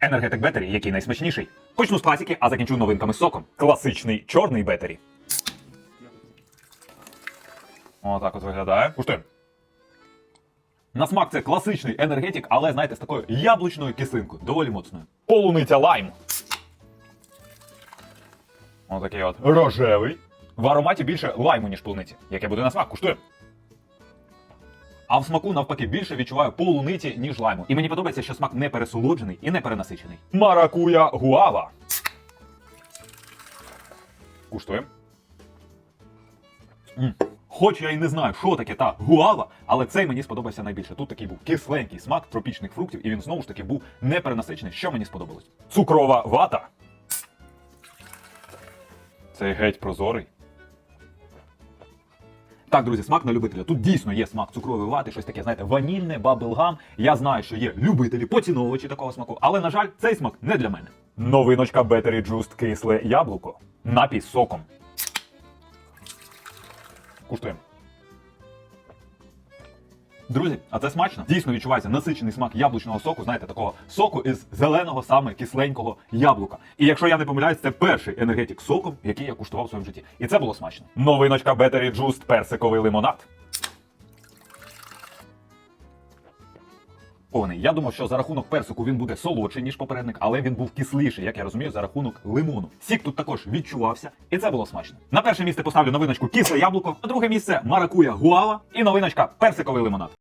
Енергетик Бетері, який найсмачніший. Почну з класики, а закінчу новинками з соком. Класичний чорний Бетері. Отак от виглядає. Куштуємо. На смак це класичний енергетик, але знаєте, з такою яблучною кислинкою, доволі моцною. Полуниця лайм. Отакий от рожевий. В ароматі більше лайму, ніж полуниці. Яке буде на смак, куштуємо. А в смаку, навпаки, більше відчуваю полуниці, ніж лайму. І мені подобається, що смак не пересолоджений і не перенасичений. Маракуя гуава. Куштуємо. Хоч я і не знаю, що таке та гуава, але цей мені сподобався найбільше. Тут такий був кисленький смак тропічних фруктів, і він знову ж таки був неперенасичений, що мені сподобалось. Цукрова вата. Цей геть прозорий. Так, друзі, смак на любителя. Тут дійсно є смак цукрової вати, щось таке, знаєте, ванільне, баблгам. Я знаю, що є любителі, поціновувачі такого смаку, але, на жаль, цей смак не для мене. Новиночка Battery Juice кисле яблуко. Напій з соком. Куштуємо. Друзі, а це смачно. Дійсно відчувається насичений смак яблучного соку, знаєте, такого соку із зеленого саме кисленького яблука. І якщо я не помиляюсь, це перший енергетик соком, який я куштував в своєму житті. І це було смачно. Новиночка Battery Juiced персиковий лимонад. Повний. Я думав, що за рахунок персику він буде солодший, ніж попередник, але він був кисліший, як я розумію, за рахунок лимону. Сік тут також відчувався, і це було смачно. На перше місце поставлю новиночку кисле яблуко, на друге місце маракуя гуава і новиночка персиковий лимонад.